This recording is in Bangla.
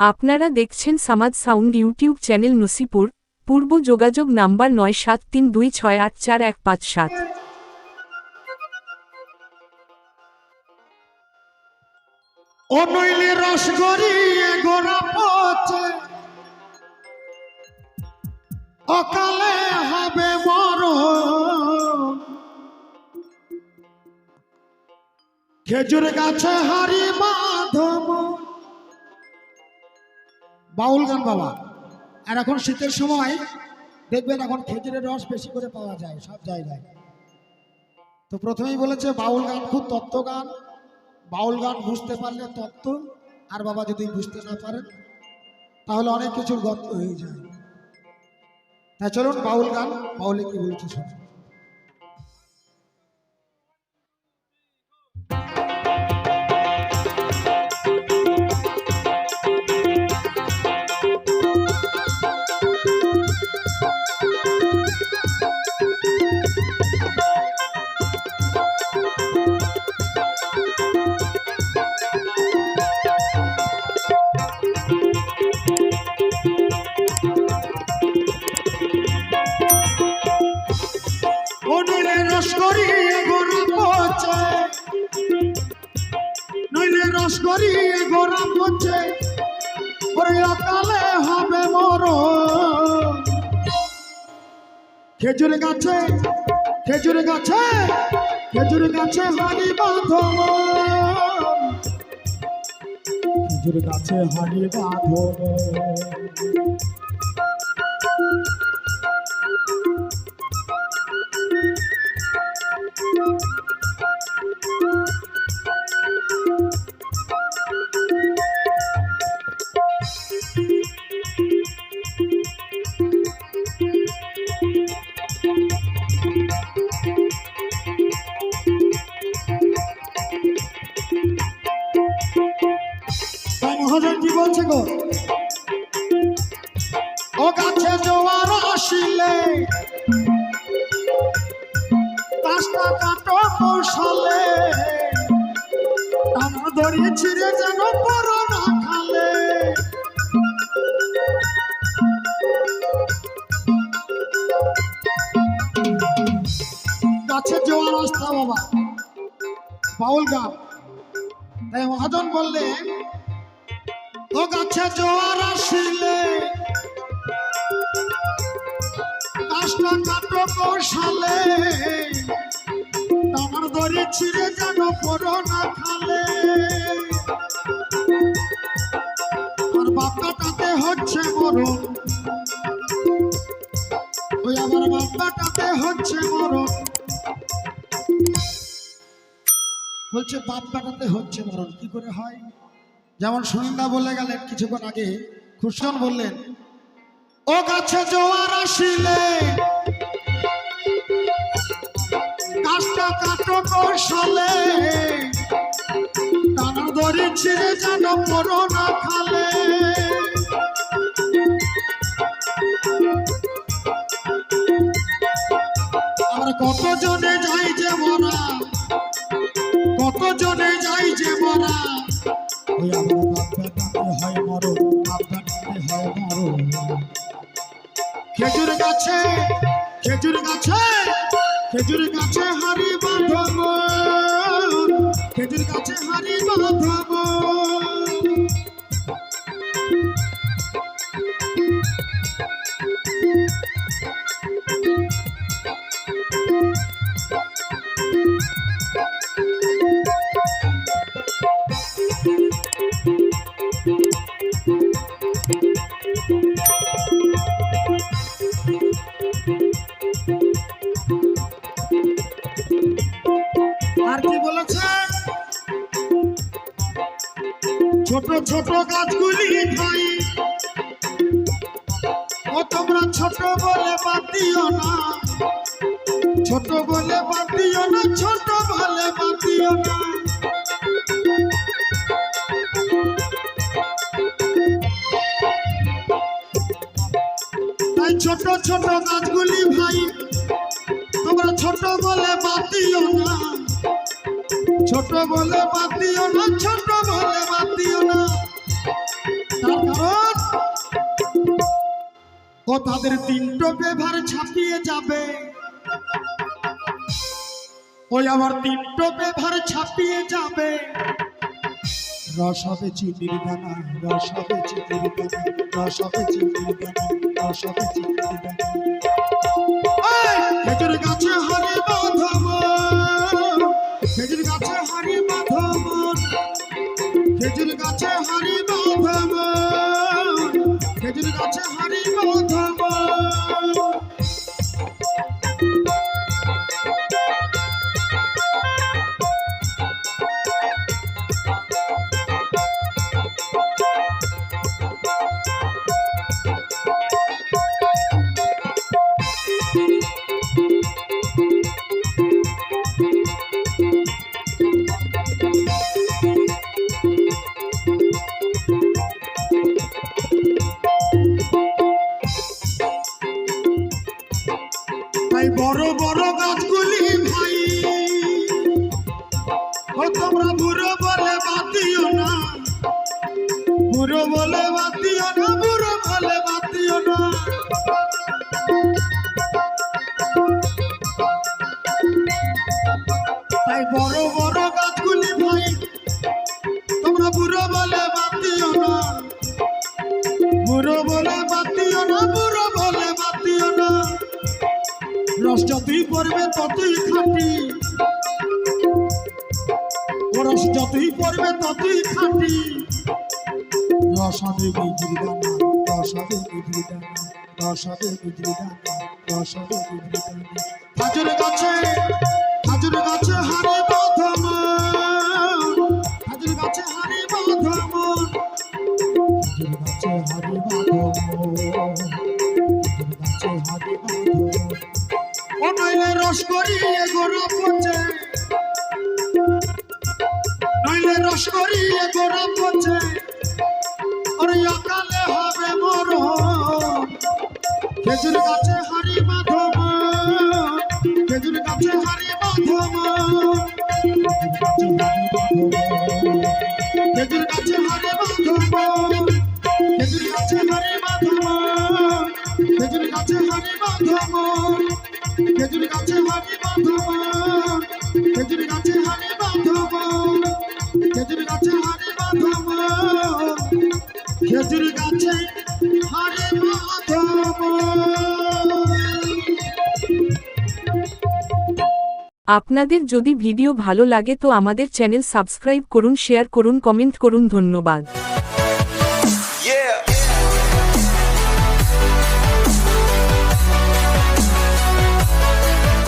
আপনারা দেখছেন Samad sound YouTube channel Nasipur, পূর্ব যোগাযোগ নাম্বার নয় সাত তিন দুই ছয় আট চার এক পাঁচ সাত। অকালে হবে খেজুর গাছে হারি মাধব বাউল গান বাবা। আর এখন শীতের সময় দেখবেন এখন খেজুরের রস বেশি করে পাওয়া যায় সব জায়গায়। তো প্রথমেই বলেছে বাউল গান খুব তত্ত্ব গান বাউল গান বুঝতে পারলে তত্ত্ব, আর বাবা যদি বুঝতে না পারেন, তাহলে অনেক কিছুর গত্ত হয়ে যায়। তাই চলুন বাউল গান বাউলে কি বলেছে শোনো। করিয়ে গোড়া পচে। নইলে রস করিয়ে গোড়া পচে। ওরে অকালে হবে মর খেজুর গাছে খেজুর গাছে খেজুর গাছে হাড়ি বাঁধো খেজুর গাছে হাড়ি বাঁধো গো। ও গাছে জোয়ার আসিলে কাজটা কাটো কৌশলে টানা দড়িয়ে ছিঁড়ে যেন পরো না খালে। গাছে জোয়ার আসতা বাবা, বাউল গান। তাই মহাজন বললেন ও গাছে জোয়ার আসিলে। কাজটা কাটো কৌশলে। আমার দড়ি ছিঁড়ে যেন পড়ো না খালে। আর বাপ্পাটাতে হচ্ছে মরণ। ওই আমার বাপ্পাটাতে হচ্ছে মরণ। বলছে বাপ কাটাতে হচ্ছে মরণ। কি করে হয়? যেমন সুনিন্দা বলে গেলেন কিছুক্ষণ আগে খুশন বললেন, ও গাছে জোয়ার আসিলে গাছটা কাটো খালে। আমরা কত খেজুর গাছে খেজুর গাছে খেজুর গাছে হারি ছোট ছোট গাছগুলি ভাই। ও তোমরা ছোট বলে বাদ দিও না। ছোট বলে বাদ দিও না, ছোট বলে বাদ দিও না। ছোট ছোট গাছগুলি ভাই, তোমরা ছোট বলে বাদ দিও না। ছোট বলে বাদ দিও না, ছোট বলে বাদ দিও না। ও তাদের তিনটো ব্যবহার ছাপিয়ে যাবে। ওই আমার তিনটো ব্যবহার ছাপিয়ে যাবে। রস হবে চিনির দানা, রস হবে চিনির দানা, রস হবে চিনির দানা, রস হবে চিনির দানা। তাই বড় বড় গাছগুলি ভাই। তোমরা বুড়ো বলে বাতিও না। বুড়ো বলে বাতিও রস যতই পড়বে ততই খাটি। রস যতই পড়বে ততই খাটি। রসাদে গুজরি ডানা, রসাদে গুজরি ডানা, রসাদে গুজরি ডানা গাছে নইলে রস করিয়ে গোড়া পচে। নইলে রস করিয়ে গোড়া পচে। ওরে অকালে হবে মর খেজুর গাছে হারি বাঁধব খেজুর গাছে হারি বাঁধব গাছে হারি বাঁধব। খেজুর গাছে হারি বাঁধব। খেজুর গাছে হারি বাঁধব। খেজুর গাছে বাঁধব। আপনাদের যদি ভিডিও ভালো লাগে তো আমাদের চ্যানেল সাবস্ক্রাইব করুন, শেয়ার করুন, কমেন্ট করুন। ধন্যবাদ।